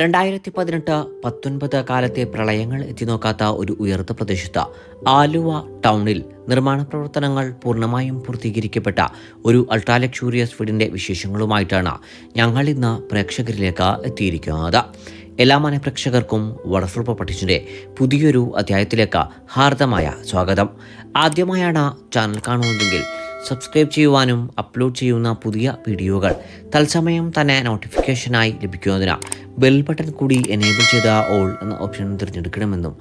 രണ്ടായിരത്തി പതിനെട്ട് പത്തൊൻപത് കാലത്തെ പ്രളയങ്ങൾ എത്തിനോക്കാത്ത ഒരു ഉയർന്ന പ്രദേശത്ത് ആലുവ ടൗണിൽ നിർമ്മാണ പ്രവർത്തനങ്ങൾ പൂർണമായും പൂർത്തീകരിക്കപ്പെട്ട ഒരു അൾട്രാ ലക്ഷൂറിയസ് വീടിന്റെ വിശേഷങ്ങളുമായിട്ടാണ് ഞങ്ങൾ ഇന്ന് പ്രേക്ഷകരിലേക്ക് എത്തിയിരിക്കുന്നത്. എല്ലാ മനപ്രേക്ഷകർക്കും വടഫുൾ പഠിച്ചിന്റെ പുതിയൊരു അധ്യായത്തിലേക്ക് ഹാർദമായ സ്വാഗതം. ആദ്യമായാണ് ചാനൽ കാണുന്നതെങ്കിൽ സബ്സ്ക്രൈബ് ചെയ്യുവാനും അപ്ലോഡ് ചെയ്യുന്ന പുതിയ വീഡിയോകൾ തത്സമയം തന്നെ നോട്ടിഫിക്കേഷനായി ലഭിക്കുന്നതിന് ബെൽ ബട്ടൺ കൂടി എനേബിൾ ചെയ്ത ഓൾ എന്ന ഓപ്ഷൻ തിരഞ്ഞെടുക്കണമെന്നും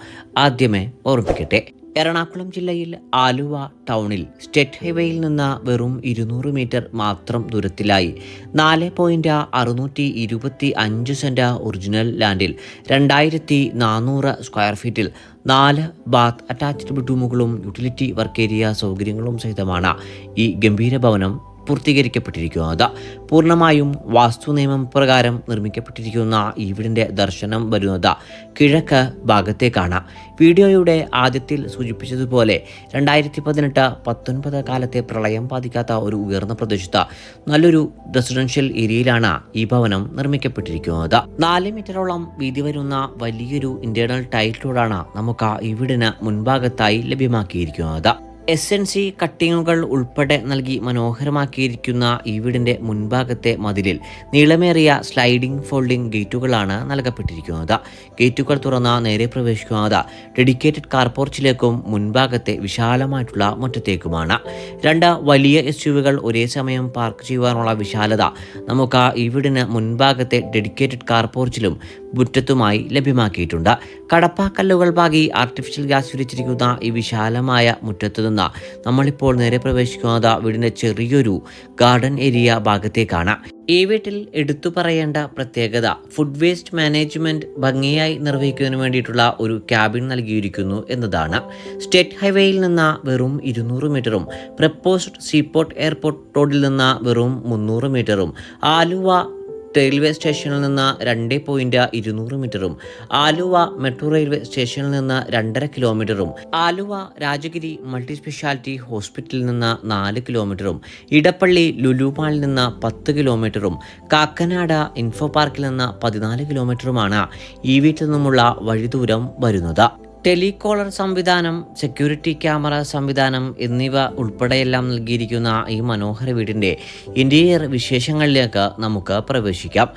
ആദ്യമേ ഓർമ്മിപ്പിക്കട്ടെ. എറണാകുളം ജില്ലയിൽ ആലുവ ടൗണിൽ സ്റ്റേറ്റ് ഹൈവേയിൽ നിന്ന് വെറും ഇരുന്നൂറ് മീറ്റർ മാത്രം ദൂരത്തിലായി. നാല് പോയിന്റ് അറുന്നൂറ്റി ഇരുപത്തി അഞ്ച് സെന്റ് ഒറിജിനൽ ലാൻഡിൽ രണ്ടായിരത്തി നാനൂറ് സ്ക്വയർ ഫീറ്റിൽ നാല് ബാത്ത് അറ്റാച്ച്ഡ് ബെഡ്റൂമുകളും യൂട്ടിലിറ്റി വർക്ക് ഏരിയ സൗകര്യങ്ങളും സഹിതമാണ് ഈ ഗംഭീര ഭവനം പൂർത്തീകരിക്കപ്പെട്ടിരിക്കുന്നത് പൂർണമായും വാസ്തു നിയമം പ്രകാരം നിർമ്മിക്കപ്പെട്ടിരിക്കുന്ന ഈ വീടിന്റെ ദർശനം വരുന്നത് കിഴക്ക് ഭാഗത്തേക്കാണ് വീഡിയോയുടെ ആദ്യത്തിൽ സൂചിപ്പിച്ചതുപോലെ രണ്ടായിരത്തി പതിനെട്ട് പത്തൊൻപത് കാലത്തെ പ്രളയം ബാധിക്കാത്ത ഒരു ഉയർന്ന പ്രദേശത്ത് നല്ലൊരു റെസിഡൻഷ്യൽ ഏരിയയിലാണ് ഈ ഭവനം നിർമ്മിക്കപ്പെട്ടിരിക്കുന്നത്. നാല് മീറ്ററോളം വീതി വരുന്ന വലിയൊരു ഇന്റേണൽ ടൈൽ റോഡാണ് നമുക്ക് ഈ വീടിന് മുൻഭാഗത്തായി ലഭ്യമാക്കിയിരിക്കുന്നത്. എസ് എൻ സി കട്ടിങ്ങുകൾ ഉൾപ്പെടെ നൽകി മനോഹരമാക്കിയിരിക്കുന്ന ഈ വീടിന്റെ മുൻഭാഗത്തെ മതിലിൽ നീളമേറിയ സ്ലൈഡിംഗ് ഫോൾഡിംഗ് ഗേറ്റുകളാണ് നൽകപ്പെട്ടിരിക്കുന്നത്. ഗേറ്റുകൾ തുറന്ന നേരെ പ്രവേശിക്കുന്നത് ഡെഡിക്കേറ്റഡ് കാർപോർച്ചിലേക്കും മുൻഭാഗത്തെ വിശാലമായിട്ടുള്ള മുറ്റത്തേക്കുമാണ്. രണ്ട് വലിയ എസ് യുവികൾ ഒരേ സമയം പാർക്ക് ചെയ്യുവാനുള്ള വിശാലത നമുക്ക് ഈ വീടിന് മുൻഭാഗത്തെ ഡെഡിക്കേറ്റഡ് കാർപോർച്ചിലും മുറ്റത്തുമായി ലഭ്യമാക്കിയിട്ടുണ്ട്. കടപ്പാക്കല്ലുകൾ പാകി ആർട്ടിഫിഷ്യൽ ഗ്യാസ് വിരിച്ചിരിക്കുന്ന ഈ വിശാലമായ മുറ്റത്തു നിന്ന് നമ്മളിപ്പോൾ നേരെ പ്രവേശിക്കുന്നത് വീടിന്റെ ചെറിയൊരു ഗാർഡൻ ഏരിയ ഭാഗത്തേക്കാണ്. ഈ വീട്ടിൽ എടുത്തു പറയേണ്ട പ്രത്യേകത ഫുഡ് വേസ്റ്റ് മാനേജ്മെന്റ് ഭംഗിയായി നിർവഹിക്കുന്നതിന് വേണ്ടിയിട്ടുള്ള ഒരു ക്യാബിൻ നൽകിയിരിക്കുന്നു എന്നതാണ്. സ്റ്റേറ്റ് ഹൈവേയിൽ നിന്ന് വെറും ഇരുന്നൂറ് മീറ്ററും പ്രപ്പോസ്ഡ് സീപോർട്ട് എയർപോർട്ട് റോഡിൽ നിന്ന് വെറും മുന്നൂറ് മീറ്ററും ആലുവ റെയിൽവേ സ്റ്റേഷനിൽ നിന്ന് രണ്ട് പോയിന്റ് ഇരുന്നൂറ് മീറ്ററും ആലുവ മെട്രോ റെയിൽവേ സ്റ്റേഷനിൽ നിന്ന് രണ്ടര കിലോമീറ്ററും ആലുവ രാജഗിരി മൾട്ടി സ്പെഷ്യാലിറ്റി ഹോസ്പിറ്റലിൽ നിന്ന് നാല് കിലോമീറ്ററും ഇടപ്പള്ളി ലുലുമാളിൽ നിന്ന് പത്ത് കിലോമീറ്ററും കാക്കനാട് ഇൻഫോ പാർക്കിൽ നിന്ന് പതിനാല് കിലോമീറ്ററുമാണ് ഈ വീട്ടിൽ നിന്നുമുള്ള വഴിദൂരം വരുന്നത്. ടെലികോളർ സംവിധാനം സെക്യൂരിറ്റി ക്യാമറ സംവിധാനം എന്നിവ ഉൾപ്പെടെയെല്ലാം നൽകിയിരിക്കുന്ന ഈ മനോഹര വീടിന്റെ ഇന്റീരിയർ വിശേഷങ്ങളിലേക്ക് നമുക്ക് പ്രവേശിക്കാം.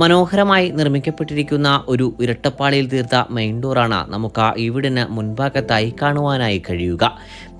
മനോഹരമായി നിർമ്മിക്കപ്പെട്ടിരിക്കുന്ന ഒരു ഇരട്ടപ്പാളിയിൽ തീർത്ത മെയിൻ ഡോറാണ് നമുക്ക് ആ വീടിന് മുൻഭാഗത്തായി കാണുവാനായി കഴിയുക.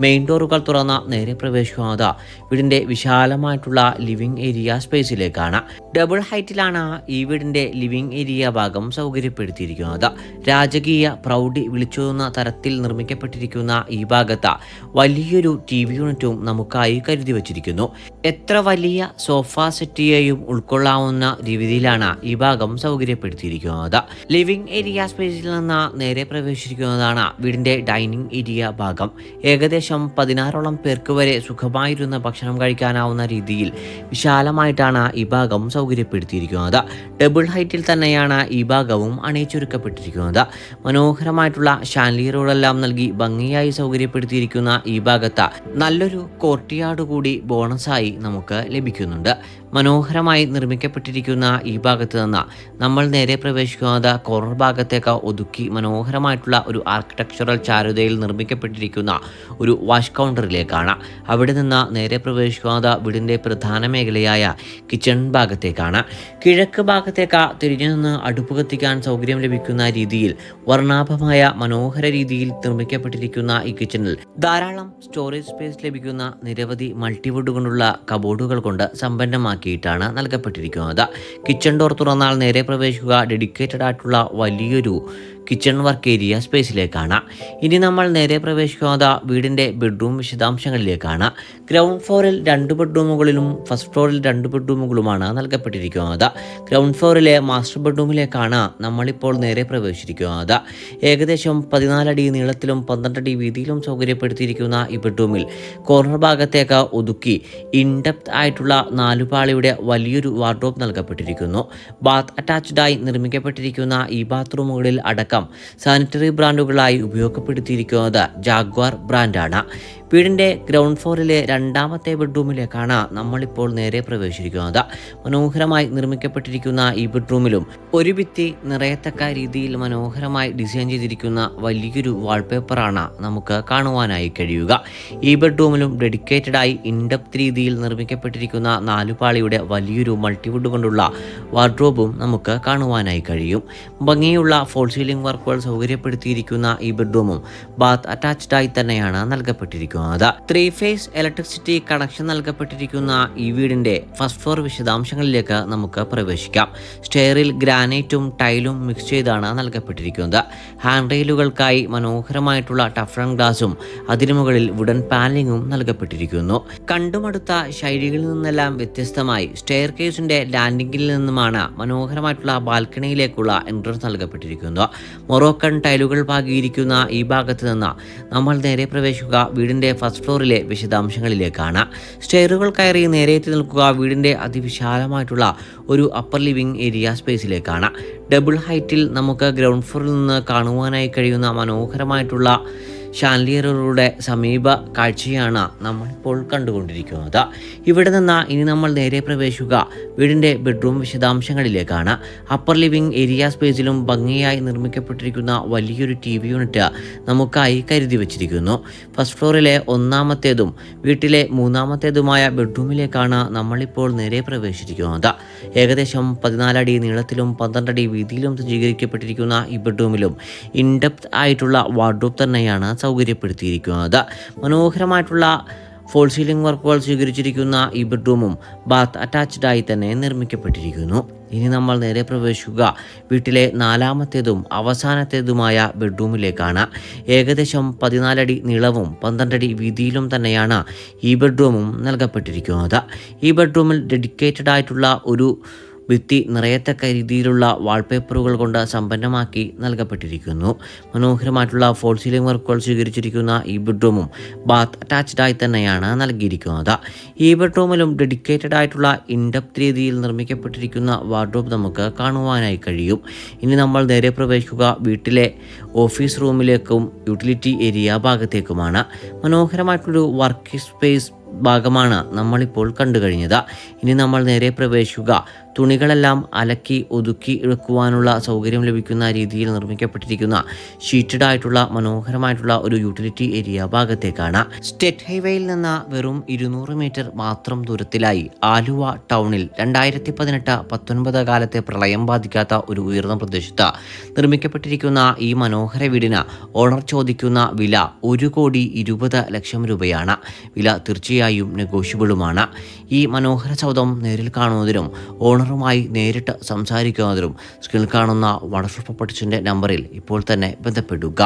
മെയിൻ ഡോറുകൾ തുറന്ന നേരെ പ്രവേശിക്കുന്നത് വീടിന്റെ വിശാലമായിട്ടുള്ള ലിവിംഗ് ഏരിയ സ്പേസിലേക്കാണ് ഡബിൾ ഹൈറ്റിലാണ് ഈ വീടിന്റെ ലിവിംഗ് ഏരിയ ഭാഗം സൗകര്യപ്പെടുത്തിയിരിക്കുന്നത്. രാജകീയ പ്രൗഢി വിളിച്ചോതുന്ന തരത്തിൽ നിർമ്മിക്കപ്പെട്ടിരിക്കുന്ന ഈ ഭാഗത്ത് വലിയൊരു ടി വി യൂണിറ്റും നമുക്കായി കരുതി വച്ചിരിക്കുന്നു. എത്ര വലിയ സോഫ സെറ്റിയെയും ഉൾക്കൊള്ളാവുന്ന രീതിയിലാണ് ഈ ഭാഗം സൗകര്യപ്പെടുത്തിയിരിക്കുന്നത് ലിവിംഗ് ഏരിയ സ്പേസിൽ നിന്ന് നേരെ പ്രവേശിക്കുന്നതാണ് വീടിന്റെ ഡൈനിങ് ഏരിയ ഭാഗം. ഏകദേശം പതിനാറോളം പേർക്ക് വരെ സുഖമായിരുന്ന ഭക്ഷണം കഴിക്കാനാവുന്ന രീതിയിൽ വിശാലമായിട്ടാണ് ഈ ഭാഗം സൗകര്യപ്പെടുത്തിയിരിക്കുന്നത് ഡബിൾ ഹൈറ്റിൽ തന്നെയാണ് ഈ ഭാഗവും അണിയിച്ചൊരുക്കപ്പെട്ടിരിക്കുന്നത് മനോഹരമായിട്ടുള്ള ഷാൻലിയറുകളെല്ലാം നൽകി ഭംഗിയായി സൗകര്യപ്പെടുത്തിയിരിക്കുന്ന ഈ ഭാഗത്ത് നല്ലൊരു കോർട്ടിയാർഡ് കൂടി ബോണസായി നമുക്ക് ലഭിക്കുന്നുണ്ട്. മനോഹരമായി നിർമ്മിക്കപ്പെട്ടിരിക്കുന്ന ഈ ഭാഗത്ത് നിന്ന് നമ്മൾ നേരെ പ്രവേശിക്കുന്നത് കോർണർ ഭാഗത്തേക്ക് ഒതുക്കി മനോഹരമായിട്ടുള്ള ഒരു ആർക്കിടെക്ചറൽ ചാരുതയിൽ നിർമ്മിക്കപ്പെട്ടിരിക്കുന്ന ഒരു വാഷ് കൗണ്ടറിലേക്കാണ് അവിടെ നിന്ന് നേരെ പ്രവേശിക്കുന്നത് വീടിന്റെ പ്രധാന മേഖലയായ കിച്ചൺ ഭാഗത്തേക്കാണ്. കിഴക്ക് ഭാഗത്തേക്ക് തിരിഞ്ഞു നിന്ന് അടുപ്പ് കത്തിക്കാൻ സൗകര്യം ലഭിക്കുന്ന രീതിയിൽ വർണാഭമായ മനോഹര രീതിയിൽ നിർമ്മിക്കപ്പെട്ടിരിക്കുന്ന ഈ കിച്ചണിൽ ധാരാളം സ്റ്റോറേജ് സ്പേസ് ലഭിക്കുന്ന നിരവധി മൾട്ടിവുഡ് കൊണ്ടുള്ള കബോർഡുകൾ കൊണ്ട് സമ്പന്നമാക്കിയിട്ടാണ് നൽകപ്പെട്ടിരിക്കുന്നത്. കിച്ചൺ ഡോർ തുറന്നാൽ നേരെ പ്രവേശിക്കുക ഡെഡിക്കേറ്റഡ് ആയിട്ടുള്ള വലിയൊരു കിച്ചൺ വർക്ക് ഏരിയ സ്പേസിലേക്കാണ് ഇനി നമ്മൾ നേരെ പ്രവേശിക്കുന്നത് വീടിന്റെ ബെഡ്റൂം വിശദാംശങ്ങളിലേക്കാണ്. ഗ്രൗണ്ട് ഫ്ലോറിൽ രണ്ട് ബെഡ്റൂമുകളിലും ഫസ്റ്റ് ഫ്ലോറിൽ രണ്ട് ബെഡ്റൂമുകളുമാണ് നൽകപ്പെട്ടിരിക്കുന്നത്. ഗ്രൗണ്ട് ഫ്ലോറിലെ മാസ്റ്റർ ബെഡ്റൂമിലേക്കാണ് നമ്മളിപ്പോൾ നേരെ പ്രവേശിച്ചിരിക്കുന്നത്. ഏകദേശം പതിനാലടി നീളത്തിലും പന്ത്രണ്ടടി വീതിയിലും സൗകര്യപ്പെടുത്തിയിരിക്കുന്ന ഈ ബെഡ്റൂമിൽ കോർണർ ഭാഗത്തേക്ക് ഒതുക്കി ഇൻഡെപ്ത് ആയിട്ടുള്ള നാലുപാളി പാളിയുടെ വലിയൊരു വാർഡ്രോബ് നൽകപ്പെട്ടിരിക്കുന്നു. ബാത്ത് അറ്റാച്ച്ഡായി നിർമ്മിക്കപ്പെട്ടിരിക്കുന്ന ഈ ബാത്റൂമുകളിൽ അടക്കം സാനിറ്ററി ബ്രാൻഡുകളായി ഉപയോഗപ്പെടുത്തിയിരിക്കുന്നത് ജാഗ്വാർ ബ്രാൻഡാണ് വീടിന്റെ ഗ്രൗണ്ട് ഫ്ലോറിലെ രണ്ടാമത്തെ ബെഡ്റൂമിലേക്കാണ് നമ്മളിപ്പോൾ നേരെ പ്രവേശിക്കുന്നത് മനോഹരമായി നിർമ്മിക്കപ്പെട്ടിരിക്കുന്ന ഈ ബെഡ്റൂമിലും ഒരു ഭിത്തി നിറയത്തക്ക രീതിയിൽ മനോഹരമായി ഡിസൈൻ ചെയ്തിരിക്കുന്ന വലിയൊരു വാൾപേപ്പറാണ് നമുക്ക് കാണുവാനായി കഴിയുക. ഈ ബെഡ്റൂമിലും ഡെഡിക്കേറ്റഡായി ഇൻഡെപ്ത് രീതിയിൽ നിർമ്മിക്കപ്പെട്ടിരിക്കുന്ന നാലുപാളിയുടെ വലിയൊരു മൾട്ടിവുഡ് കൊണ്ടുള്ള വാർഡ്രോബും നമുക്ക് കാണുവാനായി കഴിയും. ഭംഗിയുള്ള ഫോൾ സീലിംഗ് വർക്കുകൾ സൗകര്യപ്പെടുത്തിയിരിക്കുന്ന ഈ ബെഡ്റൂമും ബാത്ത് അറ്റാച്ച്ഡായി തന്നെയാണ് നൽകപ്പെട്ടിരിക്കുന്നത്. ത്രീ ഫേസ് ഇലക്ട്രിസിറ്റി കണക്ഷൻ നൽകപ്പെട്ടിരിക്കുന്ന ഈ വീടിന്റെ ഫസ്റ്റ് ഫ്ലോർ വിശദാംശങ്ങളിലേക്ക് നമുക്ക് പ്രവേശിക്കാം. സ്റ്റെയറിൽ ഗ്രാനൈറ്റും ടൈലും മിക്സ് ചെയ്താണ് നൽകപ്പെട്ടിരിക്കുന്നത്. ഹാൻഡ് റെയിലുകൾക്കായി മനോഹരമായിട്ടുള്ള ടഫ്രൺ ഗ്ലാസും അതിനു മുകളിൽ വുഡൻ പാനലിങ്ങും നൽകപ്പെട്ടിരിക്കുന്നു. കണ്ടുമടുത്ത ശൈലികളിൽ നിന്നെല്ലാം വ്യത്യസ്തമായി സ്റ്റെയർ കേസിന്റെ ലാൻഡിംഗിൽ നിന്നുമാണ് മനോഹരമായിട്ടുള്ള ബാൽക്കണിയിലേക്കുള്ള എൻട്രൻസ് നൽകപ്പെട്ടിരിക്കുന്നത്. മൊറോക്കൺ ടൈലുകൾ പാകിയിരിക്കുന്ന ഈ ഭാഗത്ത് നിന്ന് നമ്മൾ നേരെ പ്രവേശിക്കുക വീടിന്റെ ഫസ്റ്റ് ഫ്ലോറിലെ വിശദാംശങ്ങളിലേക്കാണ്. സ്റ്റെയറുകൾ കയറി എത്തി നിൽക്കുക വീടിന്റെ അതിവിശാലമായിട്ടുള്ള ഒരു അപ്പർ ലിവിംഗ് ഏരിയ സ്പേസിലേക്കാണ് ഡബിൾ ഹൈറ്റിൽ നമുക്ക് ഗ്രൗണ്ട് ഫ്ലോറിൽ നിന്ന് കാണുവാനായി കഴിയുന്ന മനോഹരമായിട്ടുള്ള ഷാൻലിയറുകളുടെ സമീപ കാഴ്ചയാണ് നമ്മളിപ്പോൾ കണ്ടുകൊണ്ടിരിക്കുന്നത്. ഇവിടെ നിന്ന് ഇനി നമ്മൾ നേരെ പ്രവേശിക്കുക. വീടിന്റെ ബെഡ്റൂം വിശദാംശങ്ങളിലേക്കാണ്. അപ്പർ ലിവിംഗ് ഏരിയ സ്പേസിലും ഭംഗിയായി നിർമ്മിക്കപ്പെട്ടിരിക്കുന്ന വലിയൊരു ടി വി യൂണിറ്റ് നമുക്കായി കരുതി വച്ചിരിക്കുന്നു. ഫസ്റ്റ് ഫ്ലോറിലെ ഒന്നാമത്തേതും വീട്ടിലെ മൂന്നാമത്തേതുമായ ബെഡ്റൂമിലേക്കാണ് നമ്മളിപ്പോൾ നേരെ പ്രവേശിച്ചിരിക്കുന്നത്. ഏകദേശം പതിനാലടി നീളത്തിലും പന്ത്രണ്ടടി വീതിയിലും സജ്ജീകരിക്കപ്പെട്ടിരിക്കുന്ന ഈ ബെഡ്റൂമിലും ഇൻഡെപ്ത് ആയിട്ടുള്ള വാർഡ്രോബ് തന്നെയാണ് സൗകര്യപ്പെടുത്തിയിരിക്കുന്നത്. മനോഹരമായിട്ടുള്ള ഫോൾ സീലിംഗ് വർക്കുകൾ സ്വീകരിച്ചിരിക്കുന്ന ഈ ബെഡ്റൂമും ബാത്ത് അറ്റാച്ച്ഡായി തന്നെ നിർമ്മിക്കപ്പെട്ടിരിക്കുന്നു. ഇനി നമ്മൾ നേരെ പ്രവേശിക്കുക. വീട്ടിലെ നാലാമത്തേതും അവസാനത്തേതുമായ ബെഡ്റൂമിലേക്കാണ്. ഏകദേശം പതിനാലടി നീളവും പന്ത്രണ്ടടി വീതിയിലും തന്നെയാണ് ഈ ബെഡ്റൂമും നൽകപ്പെട്ടിരിക്കുന്നത്. ഈ ബെഡ്റൂമിൽ ഡെഡിക്കേറ്റഡ് ആയിട്ടുള്ള ഒരു ഭിത്തി നിറയത്തക്ക രീതിയിലുള്ള വാൾപേപ്പറുകൾ കൊണ്ട് സമ്പന്നമാക്കി നൽകപ്പെട്ടിരിക്കുന്നു. മനോഹരമായിട്ടുള്ള ഫോൾ സീലിംഗ് വർക്കുകൾ സ്വീകരിച്ചിരിക്കുന്ന ഈ ബെഡ്റൂമും ബാത്ത് അറ്റാച്ച്ഡായി തന്നെയാണ് നൽകിയിരിക്കുന്നത്. ഈ ബെഡ്റൂമിലും ഡെഡിക്കേറ്റഡ് ആയിട്ടുള്ള ഇൻഡപ് രീതിയിൽ നിർമ്മിക്കപ്പെട്ടിരിക്കുന്ന വാർഡ്രോബ് നമുക്ക് കാണുവാനായി കഴിയും. ഇനി നമ്മൾ നേരെ പ്രവേശിക്കുക വീട്ടിലെ ഓഫീസ് റൂമിലേക്കും യൂട്ടിലിറ്റി ഏരിയ ഭാഗത്തേക്കുമാണ്. മനോഹരമായിട്ടൊരു വർക്ക് സ്പേസ് ഭാഗമാണ് നമ്മളിപ്പോൾ കണ്ടു കഴിഞ്ഞത് ഇനി നമ്മൾ നേരെ പ്രവേശിക്കുക തുണികളെല്ലാം അലക്കി ഒതുക്കി എടുക്കുവാനുള്ള സൗകര്യം ലഭിക്കുന്ന രീതിയിൽ നിർമ്മിക്കപ്പെട്ടിരിക്കുന്ന ഷീറ്റഡ് ആയിട്ടുള്ള മനോഹരമായിട്ടുള്ള ഒരു യൂട്ടിലിറ്റി ഏരിയ ഭാഗത്തേക്കാണ്. സ്റ്റേറ്റ് ഹൈവേയിൽ നിന്ന് വെറും ഇരുന്നൂറ് മീറ്റർ മാത്രം ദൂരത്തിലായി ആലുവ ടൗണിൽ രണ്ടായിരത്തി പതിനെട്ട് പത്തൊൻപത് കാലത്തെ പ്രളയം ബാധിക്കാത്ത ഒരു ഉയർന്ന പ്രദേശത്ത് നിർമ്മിക്കപ്പെട്ടിരിക്കുന്ന ഈ മനോഹര വീടിന് ഓണർ ചോദിക്കുന്ന വില ഒരു കോടി ഇരുപത് ലക്ഷം രൂപയാണ്. വില തീർച്ചയായും നെഗോഷ്യബിളുമാണ്. ഈ മനോഹര ചൗദം നേരിൽ കാണുന്നതിനും ഓണറുമായി നേരിട്ട് സംസാരിക്കുന്നതിനും സ്കിൽ കാണുന്ന വണ്ടർഫുൾ പ്രോപ്പർട്ടീസിന്റെ നമ്പറിൽ ഇപ്പോൾ തന്നെ ബന്ധപ്പെടുക.